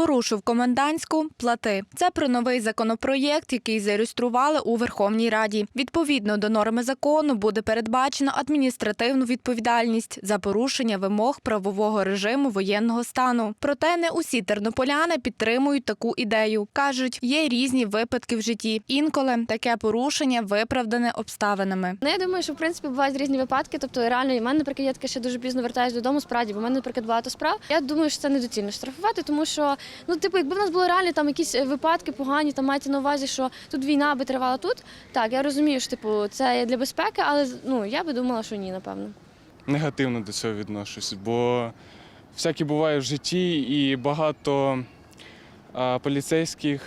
Порушив комендантську плати. Це про новий законопроєкт, який зареєстрували у Верховній Раді. Відповідно до норми закону буде передбачено адміністративну відповідальність за порушення вимог правового режиму воєнного стану. Проте не усі тернополяни підтримують таку ідею. кажуть, є різні випадки в житті. Інколи таке порушення виправдане обставинами. Ну, я думаю, що в принципі бувають різні випадки. Тобто, реально, і мене, наприклад, я таке ще дуже пізно вертаюся додому, справді, бо в мене, наприклад, багато справ. Я думаю, що це недоцільно штрафувати, тому що ну, типу, якби в нас були реально там якісь е, випадки погані, там мається на увазі, що тут війна би тривала тут. Так, я розумію, що типу це для безпеки, але ну я би думала, що ні, напевно. негативно до цього відношусь, бо всяке буває в житті і багато а, поліцейських,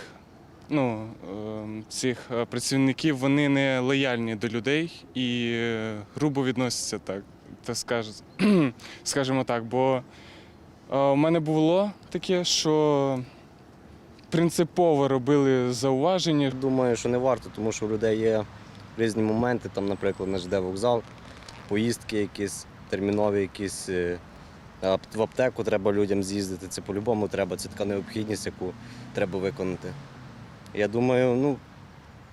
ну, е, цих працівників, вони не лояльні до людей і е, грубо відносяться так, так скаж- скажімо так. Бо у мене було таке, що принципово робили зауваження, Думаю, що не варто, тому що у людей є різні моменти, там, наприклад, на ЖД вокзал, поїздки якісь, термінові якісь. е, В аптеку треба людям з'їздити, це по-любому треба, це така необхідність, яку треба виконати. Я думаю, ну,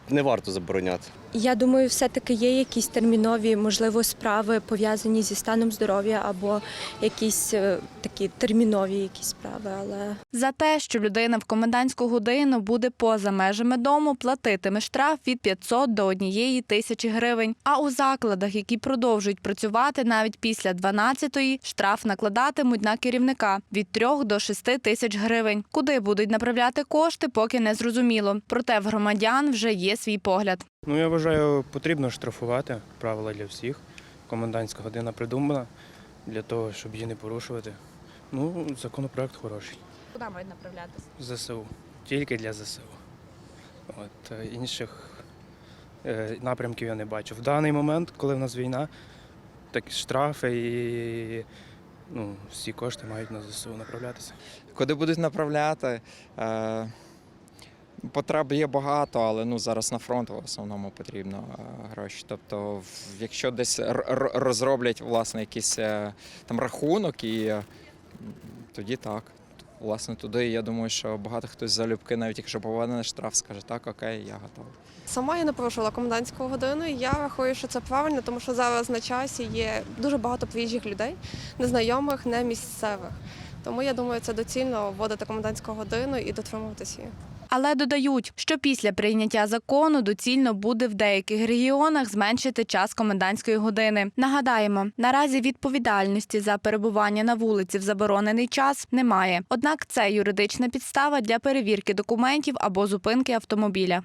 не варто забороняти. Я думаю, все-таки є якісь термінові, можливо, справи пов'язані зі станом здоров'я або якісь е, такі термінові якісь справи, але За те, що людина в комендантську годину буде поза межами дому, платитиме штраф від 500 до 1 тисячі гривень. А у закладах, які продовжують працювати навіть після 12-ї, штраф накладатимуть на керівника від 3 до 6 тисяч гривень. Куди будуть направляти кошти, поки не зрозуміло. Проте в громадян вже є свій погляд. Ну, я вважаю, потрібно штрафувати правила для всіх. Комендантська година придумана для того, щоб її не порушувати. Ну, законопроект хороший. Куди мають направлятися? ЗСУ. Тільки для ЗСУ. От, е, інших е, напрямків я не бачу. В даний момент, коли в нас війна, такі штрафи і ну, всі кошти мають на ЗСУ направлятися. Куди будуть направляти? Е, Потреб є багато, але ну зараз на фронт в основному потрібно е, гроші. Тобто, якщо десь розроблять власне якийсь е, там рахунок, і е, тоді так. Власне, туди я думаю, що багато хтось залюбки, навіть якщо поведений штраф, скаже, так, окей, я готовий. Сама я не порушила комендантську годину. і Я рахую, що це правильно, тому що зараз на часі є дуже багато приїжджих людей, незнайомих, не місцевих. Тому я думаю, це доцільно вводити комендантську годину і дотримуватися її. Але додають, що після прийняття закону доцільно буде в деяких регіонах зменшити час комендантської години. Нагадаємо, наразі відповідальності за перебування на вулиці в заборонений час немає. Однак це юридична підстава для перевірки документів або зупинки автомобіля.